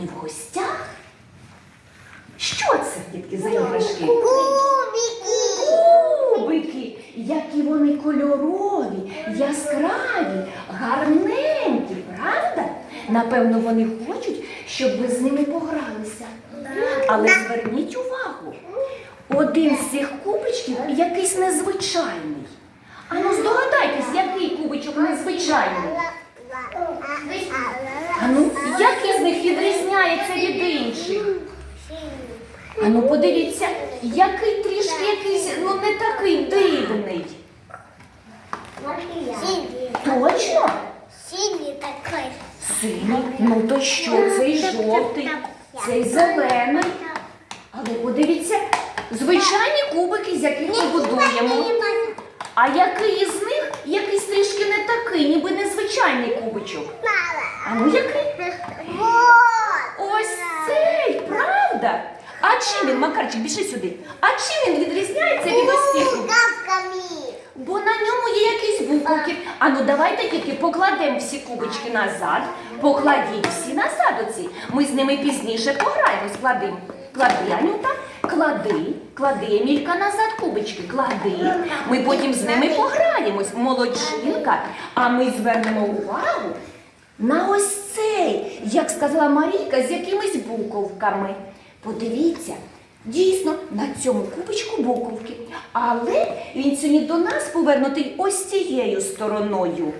сьогодні в гостях. Що це, дітки, за іграшки? Кубики. Кубики, які вони кольорові, яскраві, гарненькі, правда? Напевно, вони хочуть, щоб ви з ними погралися. Але зверніть увагу, один з цих кубичків якийсь незвичайний. А ну здогадайтесь, який кубичок незвичайний. Як із них відрізняється від інших? А ну подивіться, який трішки якийсь, ну не такий дивний. Точно? Синий такой. Синій. Ну то що, цей жовтий, цей зелений. Але подивіться, звичайні кубики, з яких ми будуємо. А який із них якийсь трішки не такий, ніби незвичайний кубичок. А ну який? Вот. Ось цей, правда? А чим він, Макарчик, біжи сюди. А чим він відрізняється від усіх? Гавками. Бо на ньому є якісь буковки. А ну давайте тільки покладемо всі кубички назад. Покладіть всі назад оці. Ми з ними пізніше пограємо. Склади. Клади, Анюта, клади, клади, Емілька назад кубички, клади. Ми потім з ними пограємось. Молодчинка. А ми звернемо увагу на ось цей, як сказала Марійка, з якимись буковками. Подивіться, дійсно, на цьому кубочку буковки. Але він сьогодні до нас повернутий ось цією стороною.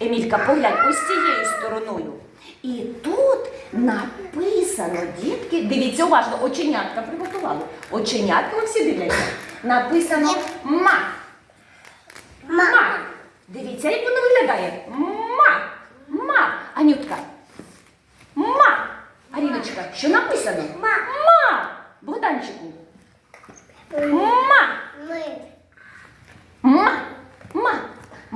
Емілька, поглянь, ось цією стороною. І тут написано, дітки, дивіться уважно, оченятка приготували. Оченятка всі дивляться. Написано ма. Ма. Дивіться, як воно виглядає. Ма. Ма. Анютка. Ма. Аріночка, що написано? Ма. Ма. Богданчику. Ма. Мы. Ма. Ма.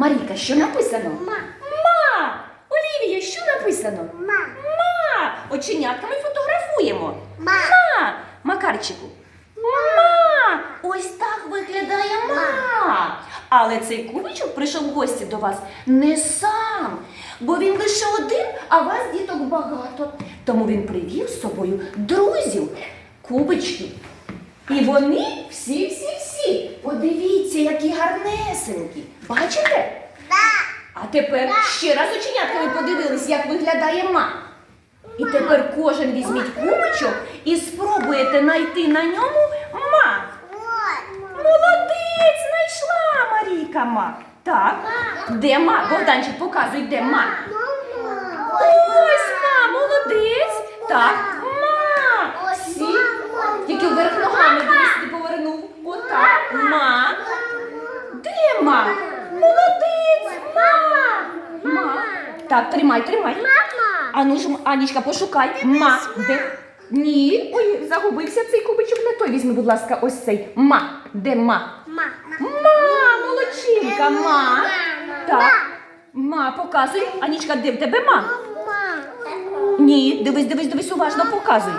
Марійка, що написано? Ма. Ма. Олівія, що написано? Ма. Ма. Оченятками фотографуємо. Ма. Ма. Макарчику. Ма. Ось так виглядає ма. Але цей кубичок прийшов в гості до вас не сам, бо він лише один, а вас діток багато. Тому він привів з собою друзів, кубичків. І вони всі-всі-всі. Гарнесенькі. Бачите? А тепер ще раз оченятками подивились, як виглядає ма. І тепер кожен візьміть кубочок і спробуєте знайти на ньому ма. Молодець, знайшла Марійка ма. Так, де ма? Богданчик, показуй, де ма. Ось ма, молодець. Так, ма. Всі. Тільки вверх ногами дивись, ти повернув. Отак. Ма. Де ма? Молодець. Ма. Ма. Так, тримай, тримай. Мама. А ну ж, Анічка, пошукай. Ма. Де? Ні. Ой, загубився цей кубичок. Не той візьми, будь ласка, ось цей. Ма. Де ма? Ма. Ма, молодчинка, ма. Так. Ма, показуй. Анічка, де в тебе ма? Ні, дивись, дивись, дивись, уважно показуй.